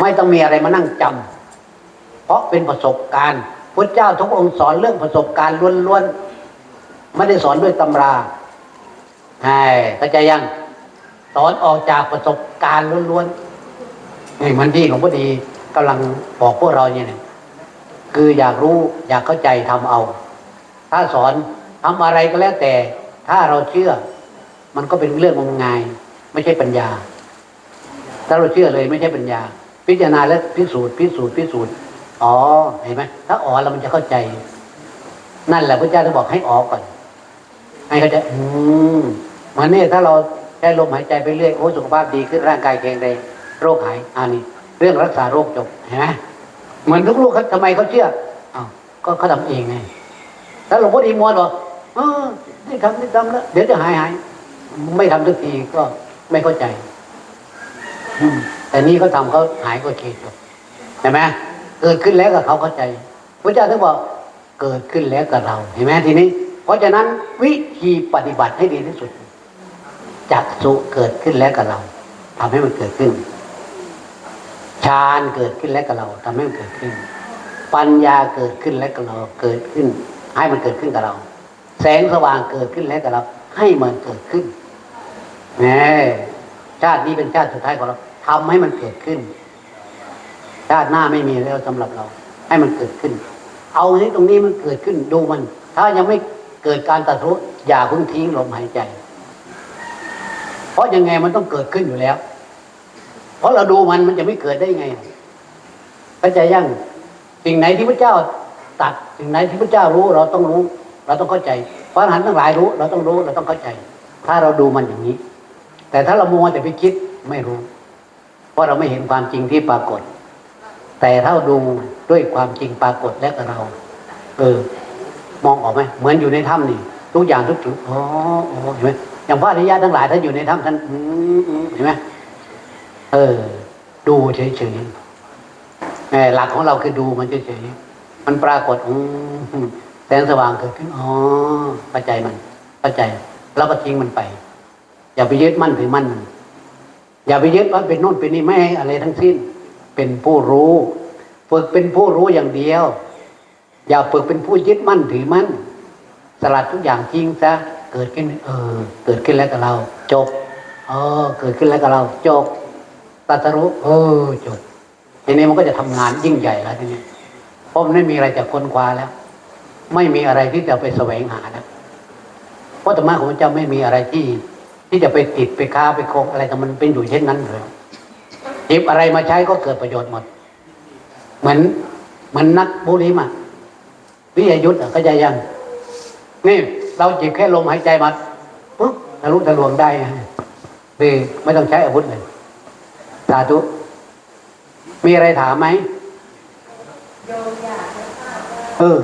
ไม่ต้องมีอะไรมานั่งจำเพราะเป็นประสบการณ์พระเจ้าทุกองค์สอนเรื่องประสบการณ์ล้วนๆไม่ได้สอนด้วยตำราใช่เข้าใจยังสอนออกจากประสบการณ์ล้วนๆนี่มันที่หลวงพ่อดีกำลังบอกพวกเราเนี่ยคืออยากรู้อยากเข้าใจทำเอา ถ้าสอนทำอะไรก็แล้วแต่ ถ้าเราเชื่อ มันก็เป็นเรื่องงมงาย ไม่ใช่ปัญญา ถ้าเราเชื่อเลยไม่ใช่ปัญญา พิจารณาแล้วพิสูจน์พิสูจน์พิสูจน์อ๋อเห็นไหมถ้าอ๋อแล้วมันจะเข้าใจ นั่นแหละพระเจ้าจะบอกให้อ๋อก่อนให้เขาใจอืมมันนี่ถ้าเราใช้ลมหายใจไปเรื่อยโอ้สุขภาพดีขึ้นร่างกายแข็งแรงโรคหายอันนี้ เรื่องรักษาโรคจบเห็นไหมเหมือนลูกๆเขาทำไมเขาเชื่ออ้าวก็เขาทำเองไงถ้าหลวงพ่อดีมวนบอกเออนี่ทำนี่ทำแล้วเดี๋ยวจะหายหายไม่ทำทุกทีก็ไม่เข้าใจ อืม แต่นี่เขาทำเขาหายก็เคจบเห็นไหมเกิดขึ้นแล้วกับเขาเข้าใจพระเจ้าถึงบอกเกิดขึ้นแล้วกับเราเห็นไหมทีนี้ เพราะฉะนั้นวิธีปฏิบัติให้ดีที่สุดจักสุเกิดขึ้นแล้วกับเราทำให้มันเกิดขึ้นฌานเกิดขึ้นแล้วกับเราทำให้มันเกิดขึ้น ปัญญาเกิดขึ้นแล้วกับเราเกิดขึ้น ให้มันเกิดขึ้นกับเรา แสงสว่างเกิดขึ้นแล้วกับเรา ให้มันเกิดขึ้นแหมชาตินี้เป็นชาติสุดท้ายของเรา ทำให้มันเกิดขึ้นชาติหน้าไม่มีแล้วสำหรับเรา ให้มันเกิดขึ้น เอาให้ตรงนี้มันเกิดขึ้นดูมัน ถ้ายังไม่เกิดการตัดรู้อย่าเพิ่งทิ้งลมหายใจ เพราะยังไงมันต้องเกิดขึ้นอยู่แล้ว เพราะเราดูมันมันจะไม่เกิดได้ยังไงเข้าใจยังสิ่งไหนที่พระเจ้าตัดสิ่งไหนที่พระเจ้ารู้เราต้องรู้ เราต้องเข้าใจพระอรหันต์ทั้งหลายรู้ เราต้องรู้เราต้องเข้าใจ ถ้าเราดูมันอย่างนี้ แต่ถ้าเรามัวแต่ไปคิดไม่รู้ เพราะเราไม่เห็นความจริงที่ปรากฏ แต่ถ้าดูด้วยความจริงปรากฏและกับเรา เออ มองออกไหมเหมือนอยู่ในถ้ำนี่ทุกอย่างทุกจุดอ๋ออ๋อเห็นไหมอย่างพระอริยะทั้งหลายท่านอยู่ในถ้ำท่านอือเห็นไหมเออ ดูเฉยๆหลักของเราคือดูมันเฉยๆมันปรากฏอืมแสงสว่างเกิดขึ้นอ๋อเข้าใจมันเข้าใจแล้วก็ทิ้งมันไป อย่าไปยึดมั่นถือมั่นมัน อย่าไปยึดว่าเป็นโน่นเป็นนี่ไม่ให้อะไรทั้งสิ้น เป็นผู้รู้ ฝึกเป็นผู้รู้อย่างเดียว อย่าฝึกเป็นผู้ยึดมั่นถือมั่น สลัดทุกอย่างทิ้งซะเกิดขึ้น เออ เกิดขึ้นแล้วกับเรา จบ เออ เกิดขึ้นแล้วกับเรา จบตัสรู้เออจบทีนี้มันก็จะทำงานยิ่งใหญ่แล้วทีนี้เพราะมันไม่มีอะไรจะค้นคว้าแล้ว ไม่มีอะไรที่จะไปแสวงหาแล้วเพราะธรรมะของพระเจ้าไม่มีอะไรที่ ที่จะไปติดไปค้าไปโคงอะไรแต่มันเป็นอยู่เช่นนั้นเลยหยิบอะไรมาใช้ก็เกิดประโยชน์หมด เหมือนเหมือนนักบุรีมาวิทยายุทธ์อะเขาใจยัง นี่เราจิบแค่ลมหายใจมาปุ๊บทะลุทะลวงได้ดีไม่ต้องใช้อาวุธเลยสาธุมีอะไรถามไหมเออ